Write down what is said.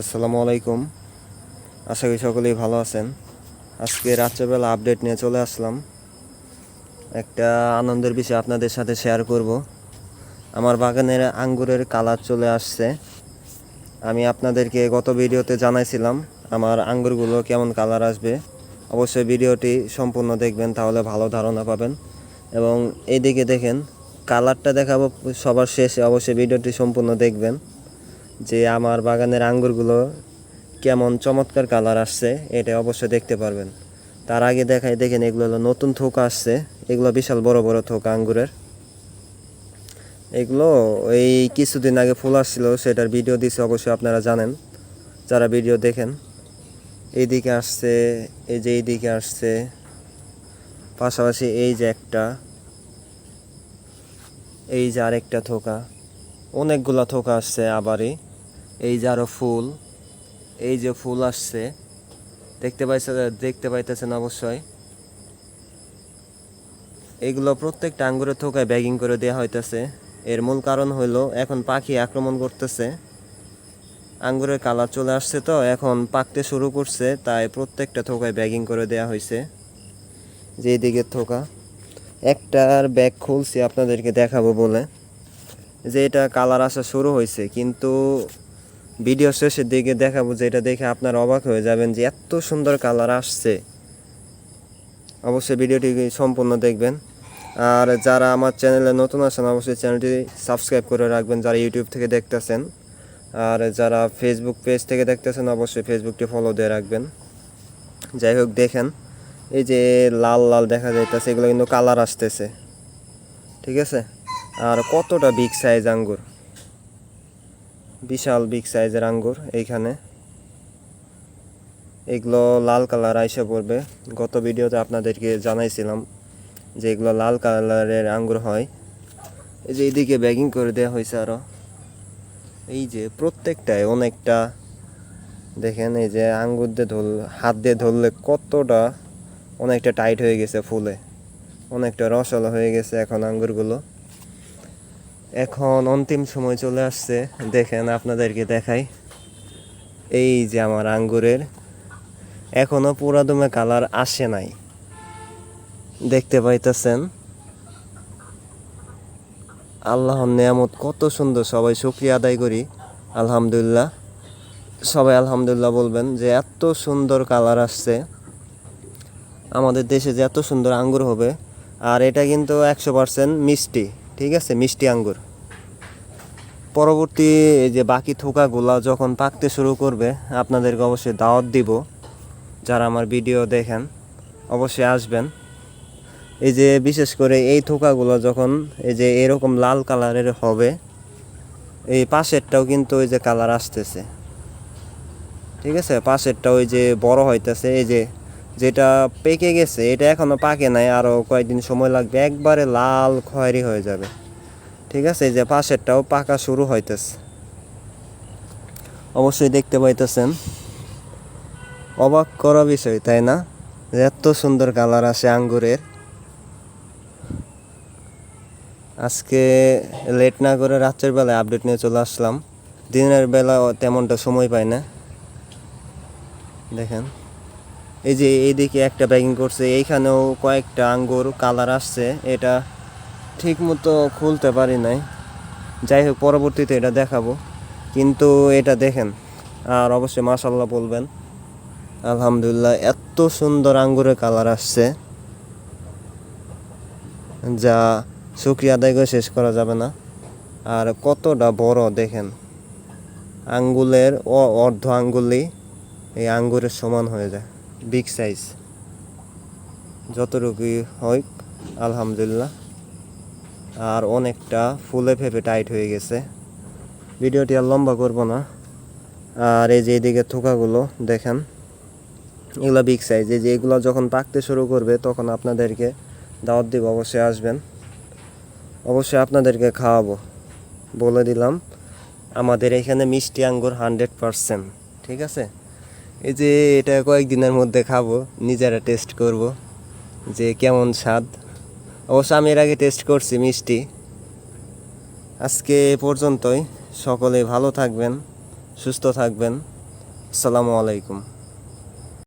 আসসালামু আলাইকুম। আশা করি সকলেই ভালো আছেন। আজকে রাত্রেবেলা আপডেট নিয়ে চলে আসলাম। একটা আনন্দের বিষয় আপনাদের সাথে শেয়ার করব। আমার বাগানের আঙ্গুরের কালার চলে আসছে। আমি আপনাদেরকে গত ভিডিওতে জানাইছিলাম আমার আঙ্গুরগুলো কেমন কালার আসবে। অবশ্যই ভিডিওটি সম্পূর্ণ দেখবেন, তাহলে ভালো ধারণা পাবেন। এবং এইদিকে দেখেন কালারটা দেখাবো সবার শেষে, অবশ্যই ভিডিওটি সম্পূর্ণ দেখবেন। যে আমার বাগানের আঙ্গুরগুলো কেমন চমৎকার কালার আসছে, এটা অবশ্যই দেখতে পারবেন। তার আগে দেখাই, দেখেন এগুলো হলো নতুন থোক আসছে। এগুলো বিশাল বড় বড় থোক আঙ্গুরের। এগুলো এই কিছুদিন আগে ফুল আসছিল, সেটার ভিডিও দিছে, অবশ্যই আপনারা জানেন। যারা ভিডিও দেখেন এইদিকে আসছে, এই যে এইদিকে আসছে, পাশাপাশি এই যে একটা, এই যে আরেকটা থোকা, অনেকগুলা থোকা আসছে আবারই। এই যে আরও ফুল, এই যে ফুল আসছে, দেখতে পাইছে দেখতে পাইতেছেন অবশ্যই। এগুলো প্রত্যেকটা আঙ্গুরের থোকায় ব্যাগিং করে দেওয়া হইতেছে। এর মূল কারণ হইল, এখন পাখি আক্রমণ করতেছে। আঙ্গুরের কালার চলে আসছে তো, এখন পাকতে শুরু করছে, তাই প্রত্যেকটা থোকায় ব্যাগিং করে দেওয়া হয়েছে যে দিকের থোকা। একটার ব্যাগ খুলছি, আপনাদেরকে দেখাবো বলে। যে এটা কালার আসা শুরু হয়েছে কিন্তু ভিডিও শেষের দিকে দেখাবো যে এটা দেখে আপনারা অবাক হয়ে যাবেন যে এত সুন্দর কালার আসছে। অবশ্যই ভিডিওটি সম্পূর্ণ দেখবেন। আর যারা আমার চ্যানেলে নতুন আছেন, অবশ্যই চ্যানেলটি সাবস্ক্রাইব করে রাখবেন যারা ইউটিউব থেকে দেখতেছেন। আর যারা ফেসবুক পেজ থেকে দেখতেছেন, অবশ্যই ফেসবুকটি ফলো দিয়ে রাখবেন। যাই হোক, দেখেন, এই যে লাল লাল দেখা যাইতেছে, এগুলো কিন্তু কালার আসতেছে। ঠিক আছে? আর কতটা বিগ সাইজ আঙ্গুর। বিশাল বিগ সাইজের আঙ্গুর এইখানে। এগুলো লাল কালার আইসা পড়বে। গত ভিডিওতে আপনাদেরকে জানাইছিলাম যে এগুলো লাল কালারের আঙ্গুর হয়। এই যে এইদিকে ব্যাগিং করে দেওয়া হয়েছে আরও এই যে প্রত্যেকটায় অনেকটা, দেখেন এই যে আঙ্গুর দিয়ে ধরলে হাত দিয়ে ধরলে কতটা অনেকটা টাইট হয়ে গেছে ফুলে। অনেকটা রসালো হয়ে গেছে এখন আঙ্গুরগুলো। এখন অন্তিম সময় চলে আসছে। দেখেন আপনাদেরকে দেখাই। এই যে আমার আঙ্গুরের। এখনও পুরা দমে কালার আসে নাই। দেখতে পাইতেছেন? আল্লাহর নিয়ামত কত সুন্দর। সবাই শুক্রিয়া আদায় করি। আলহামদুলিল্লাহ। সবাই আলহামদুলিল্লাহ বলবেন যে এত সুন্দর কালার আসছে। আমাদের দেশে যে এত সুন্দর আঙ্গুর হবে। আর এটা কিন্তু একশো পার্সেন্ট মিষ্টি। ঠিক আছে? মিষ্টি আঙ্গুর। পরবর্তী এই যে বাকি থোকাগুলা যখন পাকতে শুরু করবে, আপনাদেরকে অবশ্যই দাওয়াত দিব। যারা আমার ভিডিও দেখেন, অবশ্যই আসবেন। এই যে বিশেষ করে এই থোকাগুলো যখন এই যে এরকম লাল কালারের হবে, এই পাশেরটাও কিন্তু ওই যে কালার আসতেছে। ঠিক আছে? পাশেরটা ওই যে বড় হইতেছে, এই যে যেটা পেকে গেছে, এটা এখনও পাকে নাই আরও কয়েকদিন সময় লাগবে, একবারে লাল খয়েরি হয়ে যাবে। ঠিক আছে? এই যে পাশেরটাও পাকা শুরু হইতেছে। অবশ্যই দেখতে পাইতেছেন। অবাক করা বিষয়, তাই না? এত সুন্দর কালার আসে আঙ্গুরের। আজকে লেট না করে রাত্রের বেলায় আপডেট নিয়ে চলে আসলাম। দিনের বেলা তেমনটা সময় পাই না। দেখেন। এই যে এইদিকে একটা ব্যাগিং করছে, এইখানেও কয়েকটা আঙ্গুর কালার আসছে, এটা ঠিক মতো খুলতে পারি নাই। যাই হোক, পরবর্তীতে এটা দেখাবো। কিন্তু এটা দেখেন, আর অবশ্যই মাশাল্লাহ বলবেন, আলহামদুলিল্লাহ এত সুন্দর আঙ্গুরের কালার আসছে। যা শুক্রিয়া আদায় করে শেষ করা যাবে না। আর কতটা বড় দেখেন, আঙ্গুলের অর্ধ আঙ্গুলি এই আঙ্গুরের সমান হয়ে যায়। Big size. যতটুকুই হোক আলহামদুলিল্লাহ। আর অনেকটা ফুলে ফেপে টাইট হয়ে গেছে। ভিডিওটি আর লম্বা করব না। আর এই যে এদিকে থোকাগুলো, দেখেন। এগুলো বিগ সাইজ। এই যে এগুলো যখন পাকতে শুরু করবে, তখন আপনাদেরকে দাওয়াত দিব, অবশ্যই আসবেন। অবশ্যই আপনাদেরকে খাওয়াবো। বলে দিলাম, আমাদের এখানে মিষ্টি আঙ্গুর হান্ড্রেড পারসেন্ট, ঠিক আছে? এই যে এটা কয়েকদিনের মধ্যে খাব, নিজেরা টেস্ট করব যে কেমন স্বাদ। অবশ্য আমি এর আগে টেস্ট করছি মিষ্টি। আজকে পর্যন্তই। সকলে ভালো থাকবেন, সুস্থ থাকবেন। আসসালামু আলাইকুম।